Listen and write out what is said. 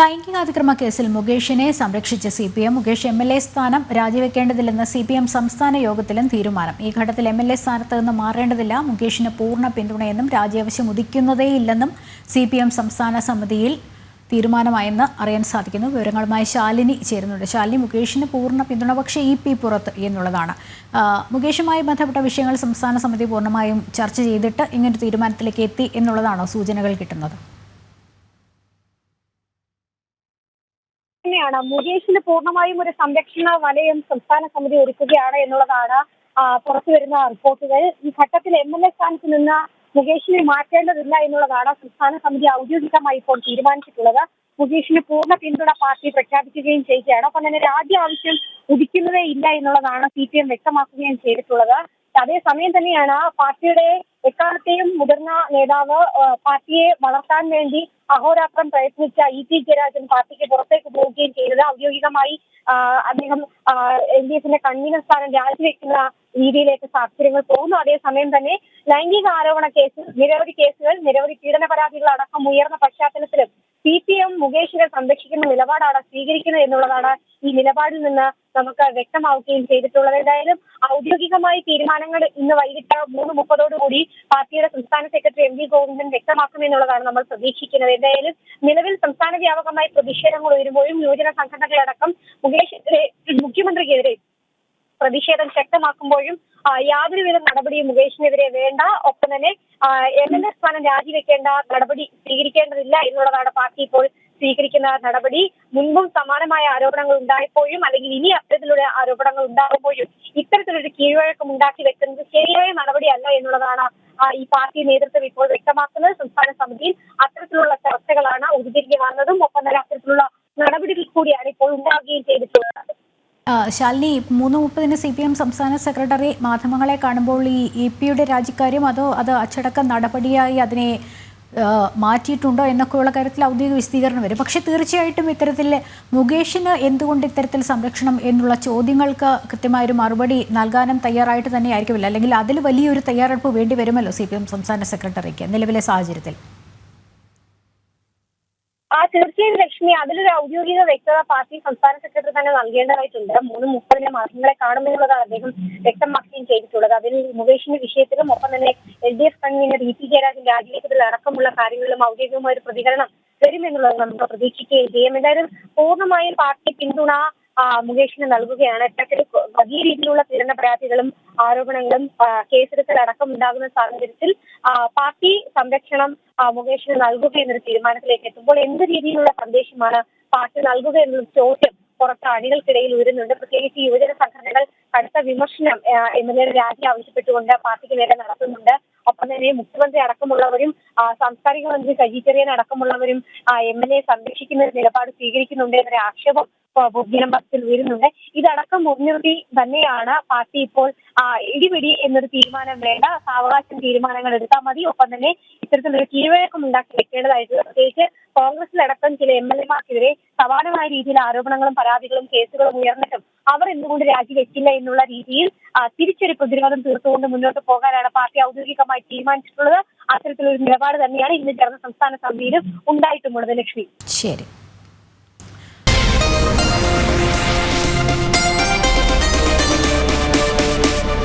ലൈംഗികാതിക്രമ കേസിൽ മുകേഷിനെ സംരക്ഷിച്ച C P M. Mukesh M L A സ്ഥാനം രാജിവെക്കേണ്ടതില്ലെന്ന് സി പി എം സംസ്ഥാന യോഗത്തിലും തീരുമാനം. ഈ ഘട്ടത്തിൽ എം എൽ എ സ്ഥാനത്ത് നിന്ന് മാറേണ്ടതില്ല. മുകേഷിന് പൂർണ പിന്തുണയെന്നും രാജ്യാവശ്യം ഉദിക്കുന്നതേയില്ലെന്നും സി പി എം സംസ്ഥാന സമിതിയിൽ തീരുമാനമായെന്ന് അറിയാൻ സാധിക്കുന്നു. വിവരങ്ങളുമായി ശാലിനി ചേരുന്നുണ്ട്. ശാലിനി മുകേഷിന് പൂർണ പിന്തുണ പക്ഷേ ഇ പി പുറത്ത് എന്നുള്ളതാണ്. മുകേഷുമായി ബന്ധപ്പെട്ട വിഷയങ്ങൾ സംസ്ഥാന സമിതി പൂർണമായും ചർച്ച ചെയ്തിട്ട് ഇങ്ങനൊരു തീരുമാനത്തിലേക്ക് എത്തി എന്നുള്ളതാണോ സൂചനകൾ കിട്ടുന്നത്? തന്നെയാണ്. മുകേഷിന് പൂർണമായും ഒരു സംരക്ഷണ വലയം സംസ്ഥാന സമിതി ഒരുക്കുകയാണ് എന്നുള്ളതാണ് പുറത്തു വരുന്ന റിപ്പോർട്ടുകൾ. ഈ ഘട്ടത്തിൽ എം എൽ എ സ്ഥാനത്ത് നിന്ന് മുകേഷിനെ മാറ്റേണ്ടതില്ല എന്നുള്ളതാണ് സംസ്ഥാന സമിതി ഔദ്യോഗികമായി ഇപ്പോൾ തീരുമാനിച്ചിട്ടുള്ളത്. മുകേഷിന് പൂർണ പിന്തുണ പാർട്ടി പ്രഖ്യാപിക്കുകയും ചെയ്യുകയാണ്. ഒപ്പം തന്നെ രാജ്യ ആവശ്യം ഉദിക്കുന്നതേ ഇല്ല എന്നുള്ളതാണ് സി പി എം വ്യക്തമാക്കുകയും ചെയ്തിട്ടുള്ളത്. അതേസമയം തന്നെയാണ് പാർട്ടിയുടെ എക്കാലത്തെയും മുതിർന്ന നേതാവ് പാർട്ടിയെ വളർത്താൻ വേണ്ടി അഹോരാത്രം പ്രയത്നിച്ച ഇ ടി ജയരാജൻ പാർട്ടിക്ക് പുറത്തേക്ക് പോവുകയും ചെയ്തത്. ഔദ്യോഗികമായി അദ്ദേഹം എൽ ഡി എഫിന്റെ കൺവീനർ സ്ഥാനം രാജിവെക്കുന്ന രീതിയിലേക്ക് സാഹചര്യങ്ങൾ പോകുന്നു. അതേസമയം തന്നെ ലൈംഗിക ആരോപണ കേസിൽ നിരവധി കേസുകൾ നിരവധി പീഡന പരാതികൾ അടക്കം ഉയർന്ന പശ്ചാത്തലത്തിലും സി പി എം മുകേഷിനെ സംരക്ഷിക്കുന്ന നിലപാടാണ് സ്വീകരിക്കുന്നത് എന്നുള്ളതാണ് ഈ നിലപാടിൽ നിന്ന് നമുക്ക് വ്യക്തമാവുകയും ചെയ്തിട്ടുള്ളത്. എന്തായാലും ഔദ്യോഗികമായി തീരുമാനങ്ങൾ ഇന്ന് വൈകിട്ട് മൂന്ന് മുപ്പതോടുകൂടി പാർട്ടിയുടെ സംസ്ഥാന സെക്രട്ടറി എം വി ഗോവിന്ദൻ വ്യക്തമാക്കുമെന്നുള്ളതാണ് നമ്മൾ പ്രതീക്ഷിക്കുന്നത്. എന്തായാലും നിലവിൽ സംസ്ഥാന വ്യാപകമായി പ്രതിഷേധങ്ങൾ ഉയരുമ്പോഴും യുവജന സംഘടനകളടക്കം മുകേഷിനെതിരെ മുഖ്യമന്ത്രിക്കെതിരെ പ്രതിഷേധം ശക്തമാക്കുമ്പോഴും യാതൊരുവിധ നടപടിയും മുകേഷിനെതിരെ വേണ്ട. ഒപ്പം തന്നെ എം എൽ എ സ്ഥാനം രാജിവെക്കേണ്ട നടപടി സ്വീകരിക്കേണ്ടതില്ല എന്നുള്ളതാണ് പാർട്ടി ഇപ്പോൾ സ്വീകരിക്കുന്ന നടപടി മുൻപും സമാനമായ ആരോപണങ്ങൾ ഉണ്ടായപ്പോഴും അല്ലെങ്കിൽ ഇനി അത്തരത്തിലുള്ള ആരോപണങ്ങൾ ഉണ്ടാകുമ്പോഴും ഇത്തരത്തിലൊരു കീഴ്വഴക്കം ഉണ്ടാക്കി വെക്കുന്നത് ശരിയായ നടപടിയല്ല എന്നുള്ളതാണ് ഈ പാർട്ടി നേതൃത്വം ഇപ്പോൾ വ്യക്തമാക്കുന്നത്. സംസ്ഥാന സമിതിയിൽ അത്തരത്തിലുള്ള ചർച്ചകളാണ് ഉരുത്തിരിഞ്ഞ് വന്നതും ഒപ്പം തന്നെ അത്തരത്തിലുള്ള നടപടികൾ കൂടിയാണ് ഇപ്പോൾ ഉണ്ടാവുകയും ചെയ്തിട്ടുള്ളത്. ശാലിനി മൂന്ന് മുപ്പതിന് സി പി എം സംസ്ഥാന സെക്രട്ടറി മാധ്യമങ്ങളെ കാണുമ്പോൾ ഈ ഇ പിയുടെ രാജിക്കാര്യം അതോ അത് അച്ചടക്ക നടപടിയായി അതിനെ മാറ്റിയിട്ടുണ്ടോ എന്നൊക്കെയുള്ള കാര്യത്തിൽ ഔദ്യോഗിക വിശദീകരണം വരും. പക്ഷേ തീർച്ചയായിട്ടും ഇത്തരത്തിൽ മുകേഷിന് എന്തുകൊണ്ട് ഇത്തരത്തിൽ സംരക്ഷണം എന്നുള്ള ചോദ്യങ്ങൾക്ക് കൃത്യമായൊരു മറുപടി നൽകാനും തയ്യാറായിട്ട് തന്നെ ആയിരിക്കുമല്ലോ അല്ലെങ്കിൽ അതിൽ വലിയൊരു തയ്യാറെടുപ്പ് വേണ്ടി വരുമല്ലോ സി സംസ്ഥാന സെക്രട്ടറിക്ക് നിലവിലെ സാഹചര്യത്തിൽ. തീർച്ചയായും ലക്ഷ്മി അതിലൊരു ഔദ്യോഗിക വ്യക്തത പാർട്ടി സംസ്ഥാന സെക്രട്ടറി തന്നെ നൽകേണ്ടതായിട്ടുണ്ട്. മൂന്ന് മുപ്പതിന് മാധ്യമങ്ങളെ കാണുമെന്നുള്ളതാണ് അദ്ദേഹം വ്യക്തമാക്കുകയും ചെയ്തിട്ടുള്ളത്. അതിൽ മുകേഷിന്റെ വിഷയത്തിലും ഒപ്പം തന്നെ L D F convener E P Jayarajan രാജിവെച്ചതിൽ അടക്കമുള്ള കാര്യങ്ങളിലും ഔദ്യോഗികമായ ഒരു പ്രതികരണം വരുമെന്നുള്ളത് നമുക്ക് പ്രതീക്ഷിക്കുകയും ചെയ്യും. എന്തായാലും പൂർണമായും പാർട്ടി പിന്തുണ മുകേഷിന് നൽകുകയാണ്. ഇത്തരത്തിൽ വലിയ രീതിയിലുള്ള പീഡന പരാതികളും ആരോപണങ്ങളും കേസെടുക്കൽ അടക്കം ഉണ്ടാകുന്ന സാഹചര്യത്തിൽ പാർട്ടി സംരക്ഷണം മുകേഷിന് നൽകുക എന്നൊരു തീരുമാനത്തിലേക്ക് എത്തുമ്പോൾ എന്ത് രീതിയിലുള്ള സന്ദേശമാണ് പാർട്ടി നൽകുക എന്നുള്ള ചോദ്യം പുറത്ത് അണികൾക്കിടയിൽ ഉയരുന്നുണ്ട്. പ്രത്യേകിച്ച് യുവജന സംഘടനകൾ കടുത്ത വിമർശനം എം എൽ എയുടെ രാജി ആവശ്യപ്പെട്ടുകൊണ്ട് പാർട്ടിക്ക് നേരെ നടത്തുന്നുണ്ട്. ഒപ്പം തന്നെ മുഖ്യമന്ത്രി അടക്കമുള്ളവരും സാംസ്കാരിക മന്ത്രി സജി ചെറിയൻ അടക്കമുള്ളവരും എം എൽ എ സംരക്ഷിക്കുന്ന നിലപാട് സ്വീകരിക്കുന്നുണ്ട് എന്നൊരു ആക്ഷേപം പൊതുജനപക്ഷത്തിൽ ഉയരുന്നുണ്ട് ഇതടക്കം മുൻനിർത്തി തന്നെയാണ് പാർട്ടി ഇപ്പോൾ ഇടിപിടി എന്നൊരു തീരുമാനം വേണ്ട സാവകാശം തീരുമാനങ്ങൾ എടുത്താൽ മതി. ഒപ്പം തന്നെ ഇത്തരത്തിലൊരു കീഴ്വഴക്കം ഉണ്ടാക്കി വെക്കേണ്ടതായിട്ട് പ്രത്യേകിച്ച് കോൺഗ്രസിലടക്കം ചില എം എൽ എമാർക്കെതിരെ സമാനമായ രീതിയിൽ ആരോപണങ്ങളും പരാതികളും കേസുകളും ഉയർന്നിട്ടും അവർ എന്തുകൊണ്ട് രാജിവെച്ചില്ല എന്നുള്ള രീതിയിൽ തിരിച്ചൊരു പ്രതിരോധം തീർത്തുകൊണ്ട് മുന്നോട്ട് പോകാനാണ് പാർട്ടി ഔദ്യോഗികമായി തീരുമാനിച്ചിട്ടുള്ളത്. അത്തരത്തിലൊരു നിലപാട് തന്നെയാണ് ഇന്ന് ചേർന്ന സംസ്ഥാന സമിതിയിലും ഉണ്ടായിട്ടുമുള്ളത് ലക്ഷ്മി. ശരി.